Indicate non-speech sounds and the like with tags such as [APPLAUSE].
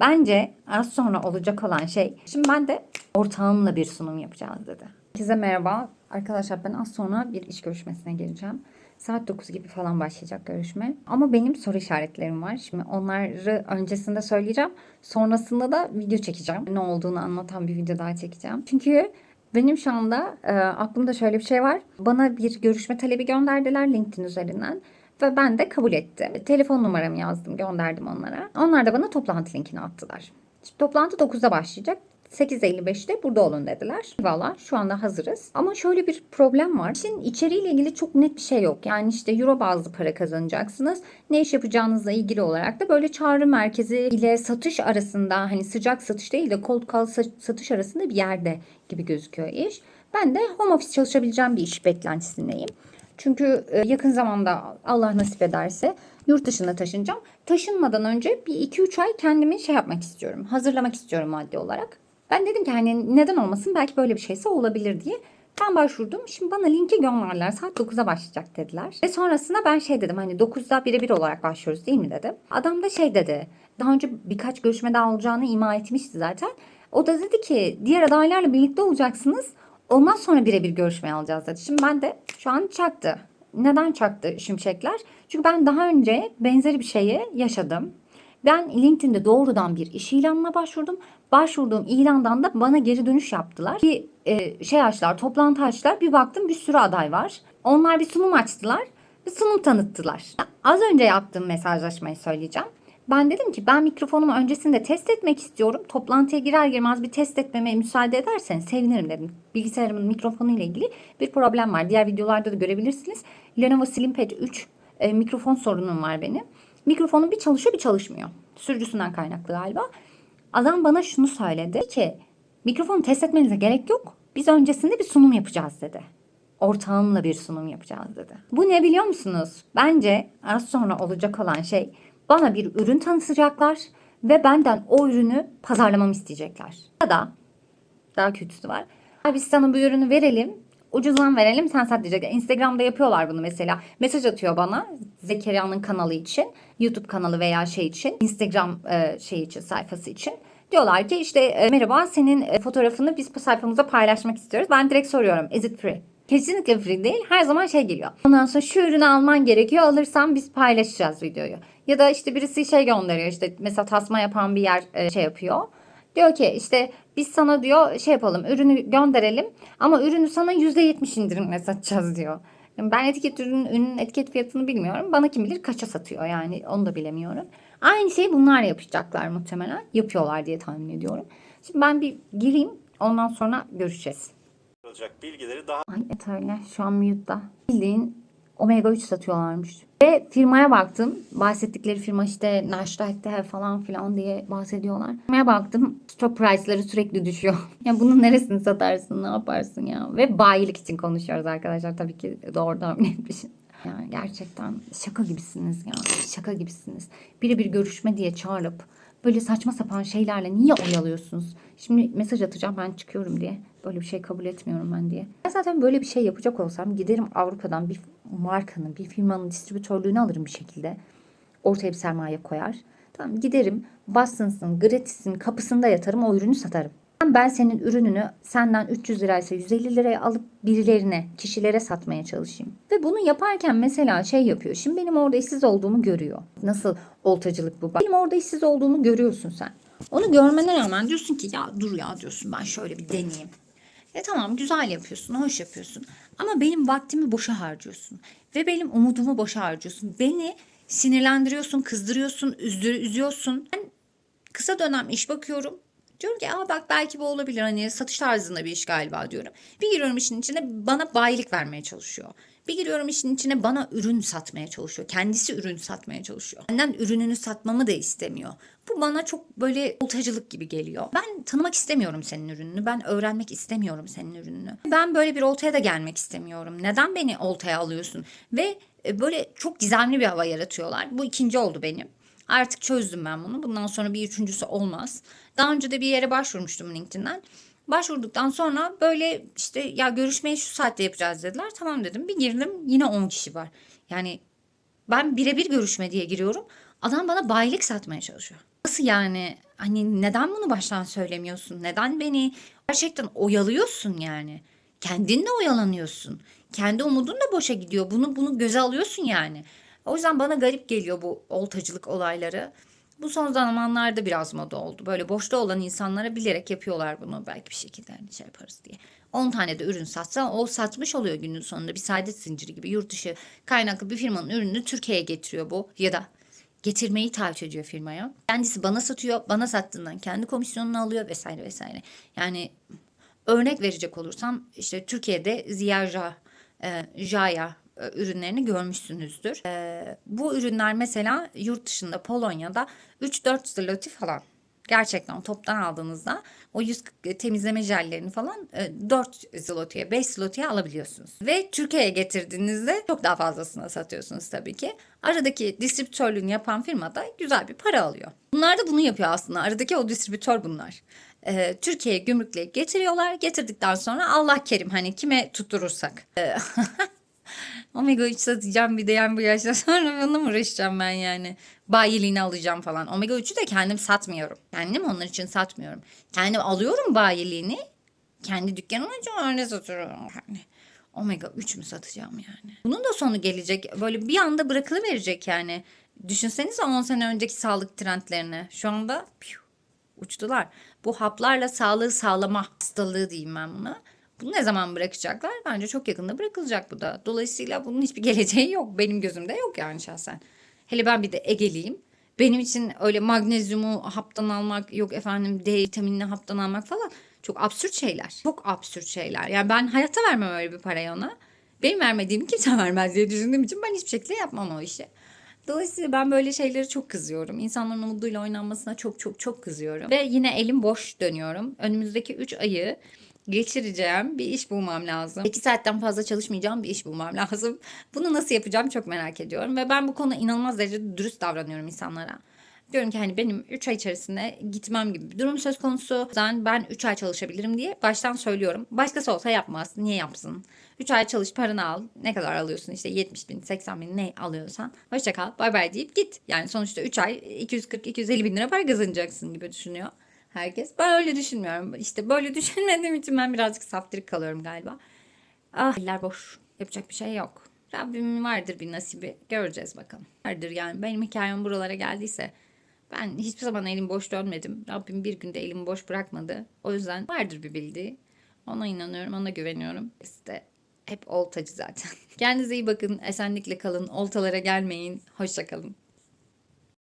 Bence az sonra olacak olan şey. Şimdi ben de ortağımla bir sunum yapacağız dedi. Herkese merhaba. Arkadaşlar ben az sonra bir iş görüşmesine geleceğim. Saat 9 gibi falan başlayacak görüşme. Ama benim soru işaretlerim var. Şimdi onları öncesinde söyleyeceğim. Sonrasında da video çekeceğim. Ne olduğunu anlatan bir video daha çekeceğim. Çünkü benim şu anda e, aklımda şöyle bir şey var. Bana bir görüşme talebi gönderdiler LinkedIn üzerinden. Ve ben de kabul ettim. Telefon numaramı yazdım, gönderdim onlara. Onlar da bana toplantı linkini attılar. Şimdi toplantı 9'da başlayacak. 8.55'te burada olun dediler. Valla şu anda hazırız. Ama şöyle bir problem var. İşin içeriğiyle ilgili çok net bir şey yok. Yani işte euro bazlı para kazanacaksınız. Ne iş yapacağınızla ilgili olarak da böyle çağrı merkezi ile satış arasında hani sıcak satış değil de cold call satış arasında bir yerde gibi gözüküyor iş. Ben de home office çalışabileceğim bir iş beklentisindeyim. Çünkü e, yakın zamanda Allah nasip ederse yurt dışına taşınacağım. Taşınmadan önce bir 2-3 ay kendimi şey yapmak istiyorum. Hazırlamak istiyorum maddi olarak. Ben dedim ki hani neden olmasın belki böyle bir şeyse olabilir diye. Ben başvurdum. Şimdi bana linki gönderdiler. Saat 9'a başlayacak dediler. Ve sonrasında ben şey dedim hani 9'da birebir olarak başlıyoruz değil mi dedim. Adam da şey dedi. Daha önce birkaç görüşme daha olacağını ima etmişti zaten. O da dedi ki diğer adaylarla birlikte olacaksınız. Ondan sonra birebir görüşmeye alacağız dedi. Şimdi ben de şu an çaktı. Neden çaktı şimşekler? Çünkü ben daha önce benzeri bir şeyi yaşadım. Ben LinkedIn'de doğrudan bir iş ilanına başvurdum. Başvurduğum ilandan da bana geri dönüş yaptılar. Bir e, şey açtılar, toplantı açtılar. Bir baktım bir sürü aday var. Onlar bir sunum açtılar. Bir sunum tanıttılar. Az önce yaptığım mesajlaşmayı söyleyeceğim. Ben dedim ki ben mikrofonumu öncesinde test etmek istiyorum. Toplantıya girer girmez bir test etmeme müsaade ederseniz sevinirim dedim. Bilgisayarımın mikrofonu ile ilgili bir problem var. Diğer videolarda da görebilirsiniz. Lenovo SlimPad 3 e, mikrofon sorunum var benim. Mikrofonum bir çalışıyor bir çalışmıyor. Sürücüsünden kaynaklı galiba. Adam bana şunu söyledi ki mikrofonu test etmenize gerek yok. Biz öncesinde bir sunum yapacağız dedi. Ortağımla bir sunum yapacağız dedi. Bu ne biliyor musunuz? Bence az sonra olacak olan şey bana bir ürün tanıtacaklar ve benden o ürünü pazarlamamı isteyecekler. Ya da daha kötüsü var. Biz sana bu ürünü verelim ucuzdan verelim sen sat diyecek. Instagram'da yapıyorlar bunu mesela. Mesaj atıyor bana Zekeriya'nın kanalı için, YouTube kanalı veya şey için, Instagram e, şey için, sayfası için. Diyorlar ki işte e, merhaba senin e, fotoğrafını biz bu sayfamıza paylaşmak istiyoruz. Ben direkt soruyorum is it free? Kesinlikle free değil. Her zaman şey geliyor. Ondan sonra şu ürünü alman gerekiyor. Alırsan biz paylaşacağız videoyu. Ya da işte birisi şey gönderiyor. işte mesela tasma yapan bir yer e, şey yapıyor. Diyor ki işte biz sana diyor şey yapalım ürünü gönderelim ama ürünü sana %70 indirimle satacağız diyor. Yani ben etiket ürünün, ürünün etiket fiyatını bilmiyorum. Bana kim bilir kaça satıyor yani onu da bilemiyorum. Aynı şeyi bunlar yapacaklar muhtemelen. Yapıyorlar diye tahmin ediyorum. Şimdi ben bir gireyim ondan sonra görüşeceğiz. Bilgileri daha Ay et öyle şu an mute'da. Bildiğin omega 3 satıyorlarmış. Ve firmaya baktım. Bahsettikleri firma işte Nasdaq'te falan filan diye bahsediyorlar. Firmaya baktım. Stock price'ları sürekli düşüyor. [LAUGHS] ya bunun neresini satarsın ne yaparsın ya. Ve bayilik için konuşuyoruz arkadaşlar. Tabii ki doğrudan [LAUGHS] net bir şey. Ya gerçekten şaka gibisiniz ya. Şaka gibisiniz. Biri bir görüşme diye çağırıp böyle saçma sapan şeylerle niye oyalıyorsunuz? Şimdi mesaj atacağım ben çıkıyorum diye. Böyle bir şey kabul etmiyorum ben diye. Ben zaten böyle bir şey yapacak olsam giderim Avrupa'dan bir markanın, bir firmanın distribütörlüğünü alırım bir şekilde. Ortaya bir sermaye koyar. Tamam giderim Boston'sın, Gratis'in kapısında yatarım o ürünü satarım. Ben senin ürününü senden 300 liraysa 150 liraya alıp birilerine, kişilere satmaya çalışayım. Ve bunu yaparken mesela şey yapıyor. Şimdi benim orada işsiz olduğumu görüyor. Nasıl oltacılık bu? Benim orada işsiz olduğumu görüyorsun sen. Onu görmene rağmen diyorsun ki ya dur ya diyorsun ben şöyle bir deneyeyim. E tamam güzel yapıyorsun, hoş yapıyorsun. Ama benim vaktimi boşa harcıyorsun. Ve benim umudumu boşa harcıyorsun. Beni sinirlendiriyorsun, kızdırıyorsun, üzdür, üzüyorsun. Ben kısa dönem iş bakıyorum. Diyorum ki Aa bak belki bu olabilir hani satış tarzında bir iş galiba diyorum. Bir giriyorum işin içine bana bayilik vermeye çalışıyor. Bir giriyorum işin içine bana ürün satmaya çalışıyor. Kendisi ürün satmaya çalışıyor. Benden ürününü satmamı da istemiyor. Bu bana çok böyle oltacılık gibi geliyor. Ben tanımak istemiyorum senin ürününü. Ben öğrenmek istemiyorum senin ürününü. Ben böyle bir oltaya da gelmek istemiyorum. Neden beni oltaya alıyorsun? Ve e, böyle çok gizemli bir hava yaratıyorlar. Bu ikinci oldu benim. Artık çözdüm ben bunu. Bundan sonra bir üçüncüsü olmaz. Daha önce de bir yere başvurmuştum LinkedIn'den. Başvurduktan sonra böyle işte ya görüşmeyi şu saatte yapacağız dediler. Tamam dedim. Bir girdim yine 10 kişi var. Yani ben birebir görüşme diye giriyorum. Adam bana bayilik satmaya çalışıyor. Nasıl yani Hani neden bunu baştan söylemiyorsun? Neden beni gerçekten oyalıyorsun yani? Kendin de oyalanıyorsun. Kendi umudun da boşa gidiyor. Bunu bunu göze alıyorsun yani. O yüzden bana garip geliyor bu oltacılık olayları. Bu son zamanlarda biraz moda oldu. Böyle boşta olan insanlara bilerek yapıyorlar bunu. Belki bir şekilde hani şey yaparız diye. 10 tane de ürün satsa o satmış oluyor günün sonunda. Bir saadet zinciri gibi yurt dışı kaynaklı bir firmanın ürününü Türkiye'ye getiriyor bu. Ya da getirmeyi taahhüt ediyor firmaya. Kendisi bana satıyor. Bana sattığından kendi komisyonunu alıyor vesaire vesaire. Yani örnek verecek olursam işte Türkiye'de Ziya e, Jaya ürünlerini görmüşsünüzdür. E, bu ürünler mesela yurt dışında Polonya'da 3-4 zloty falan. Gerçekten toptan aldığınızda o yüz temizleme jellerini falan e, 4 zloty'ye 5 zloty'ye alabiliyorsunuz. Ve Türkiye'ye getirdiğinizde çok daha fazlasına satıyorsunuz tabii ki. Aradaki distribütörlüğünü yapan firma da güzel bir para alıyor. Bunlar da bunu yapıyor aslında. Aradaki o distribütör bunlar. Türkiye'ye gümrükleyip getiriyorlar. Getirdikten sonra Allah kerim hani kime tutturursak. [LAUGHS] Omega 3 satacağım bir de yani bu yaşta [LAUGHS] sonra bununla mı uğraşacağım ben yani. Bayiliğini alacağım falan. Omega 3'ü de kendim satmıyorum. Kendim onlar için satmıyorum. Kendim alıyorum bayiliğini. Kendi dükkanım açıyorum öyle satıyorum. Yani. Omega 3 mü satacağım yani? Bunun da sonu gelecek. Böyle bir anda bırakılıverecek yani. Düşünsenize 10 sene önceki sağlık trendlerini. Şu anda piu, uçtular. Bu haplarla sağlığı sağlama hastalığı diyeyim ben buna. Bunu ne zaman bırakacaklar? Bence çok yakında bırakılacak bu da. Dolayısıyla bunun hiçbir [LAUGHS] geleceği yok. Benim gözümde yok yani şahsen. Hele ben bir de Ege'liyim. Benim için öyle magnezyumu haptan almak, yok efendim D vitaminini haptan almak falan çok absürt şeyler. Çok absürt şeyler. Yani ben hayatta vermem öyle bir parayı ona. Benim vermediğimi kimse [LAUGHS] vermez diye düşündüğüm için ben hiçbir şekilde yapmam o işi. Dolayısıyla ben böyle şeyleri çok kızıyorum. İnsanların umuduyla oynanmasına çok çok çok kızıyorum. Ve yine elim boş dönüyorum. Önümüzdeki 3 ayı geçireceğim bir iş bulmam lazım. 2 saatten fazla çalışmayacağım bir iş bulmam [LAUGHS] lazım. Bunu nasıl yapacağım çok merak ediyorum. Ve ben bu konuda inanılmaz derecede dürüst davranıyorum insanlara. Diyorum ki hani benim 3 ay içerisinde gitmem gibi bir durum söz konusu. O ben 3 ay çalışabilirim diye baştan söylüyorum. Başkası olsa yapmaz. Niye yapsın? 3 ay çalış paranı al. Ne kadar alıyorsun? İşte 70 bin, 80 bin ne alıyorsan. Hoşça kal. Bay bay deyip git. Yani sonuçta 3 ay 240-250 bin lira para kazanacaksın gibi düşünüyor herkes. Ben öyle düşünmüyorum. İşte böyle [LAUGHS] düşünmediğim için ben birazcık saftirik kalıyorum galiba. Ah eller boş. Yapacak bir şey yok. Rabbimin vardır bir nasibi. Göreceğiz bakalım. Vardır yani. Benim hikayem buralara geldiyse ben hiçbir zaman elim boş dönmedim. Rabbim bir günde elimi boş bırakmadı. O yüzden vardır bir bildiği. Ona inanıyorum, ona güveniyorum. İşte hep oltacı zaten. [LAUGHS] Kendinize iyi bakın, esenlikle kalın, oltalara gelmeyin. Hoşça kalın.